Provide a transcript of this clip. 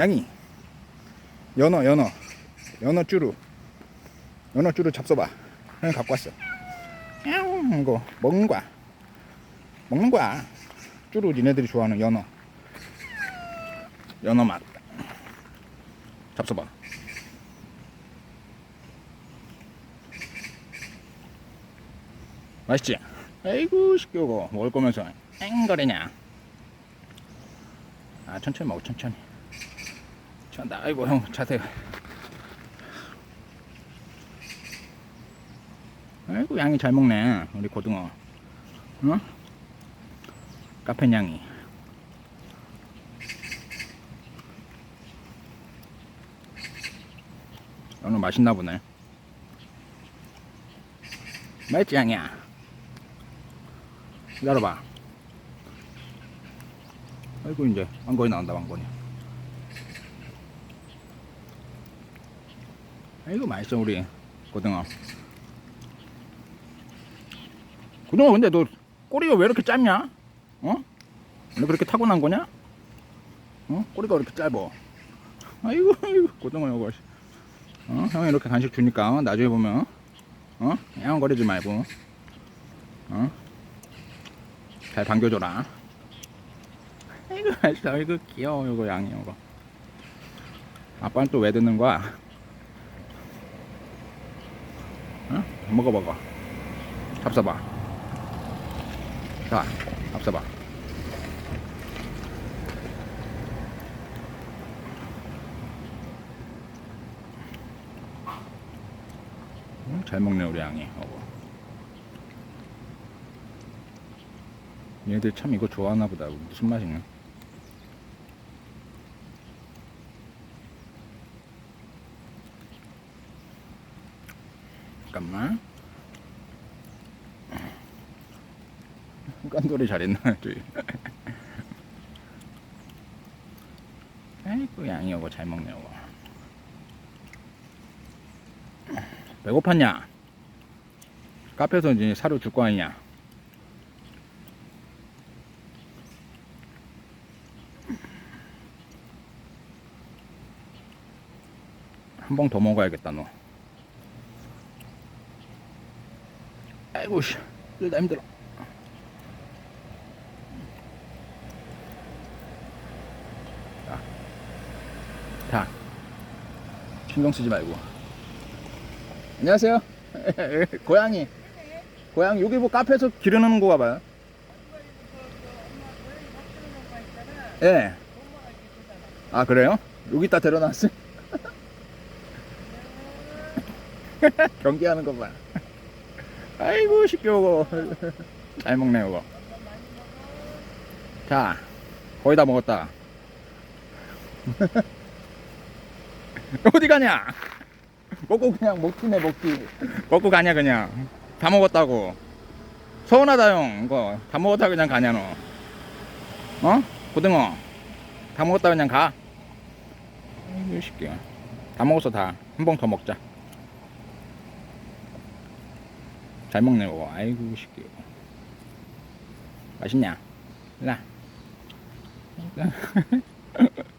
양이. 연어 연어. 연어 쭈루. 연어 쭈루 잡숴봐. 형 갖고 왔어. 이거 먹는 거야. 먹는 거야. 쭈루 니네들이 좋아하는 연어. 연어 맛. 잡숴봐. 맛있지? 아이고 시끄러워. 먹을 거면서. 앵거리냐? 아 천천히 먹어 천천히 천다. 아이고 형 자세 아이고 양이 잘 먹네 우리 고등어. 어? 카페 양이. 오늘 맛있나 보네. 맛있지 양이야? 기다려봐. 아이고 이제 왕건이 나온다 왕건이 이고 맛있어 우리 고등어 고등어 근데 너 꼬리가 왜 이렇게 짧냐? 어? 너 그렇게 타고난 거냐? 어? 꼬리가 왜 이렇게 짧어? 아이고 아이고 고등어 이거 어? 형이 이렇게 간식 주니까 어? 나중에 보면 어? 야옹거리지 말고 어? 잘 반겨줘라 아이고 맛있어 아이고 귀여워 이거 양이 이거 아빠는 또 왜 듣는 거야? 어? 먹어 먹어 잡숴봐. 자 잡숴봐. 음, 잘 먹네 우리 양이. 어거. 얘들 참 이거 좋아하나 보다. 무슨 맛이냐 잠깐만. 깐돌이 잘했나 아이고 양이 이거 잘 먹네 이거 배고팠냐? 카페에서 이제 사료 줄 거 아니냐 한봉더 먹어야겠다 너 아이고 씨 힘들다 힘들어 자, 자 신경 쓰지 말고 안녕하세요 고양이 고양이 여기 뭐 카페에서 기르는 거 봐봐요 예. 아 그래요? 여기다 데려놨어요? 경기하는 거 봐. 아이고 시끄러워. 잘 먹네 이거. 자, 거의 다 먹었다. 어디 가냐? 먹고 그냥 먹기네 먹기. 먹고 가냐 그냥. 다 먹었다고. 서운하다 형. 이거 다 먹었다 그냥 가냐 너. 어? 고등어. 다 먹었다 그냥 가. 아이고 쉽게. 다 먹었어 다. 한 봉 더 먹자. 잘 먹네 이거. 아이고 쉽게. 맛있냐? 나.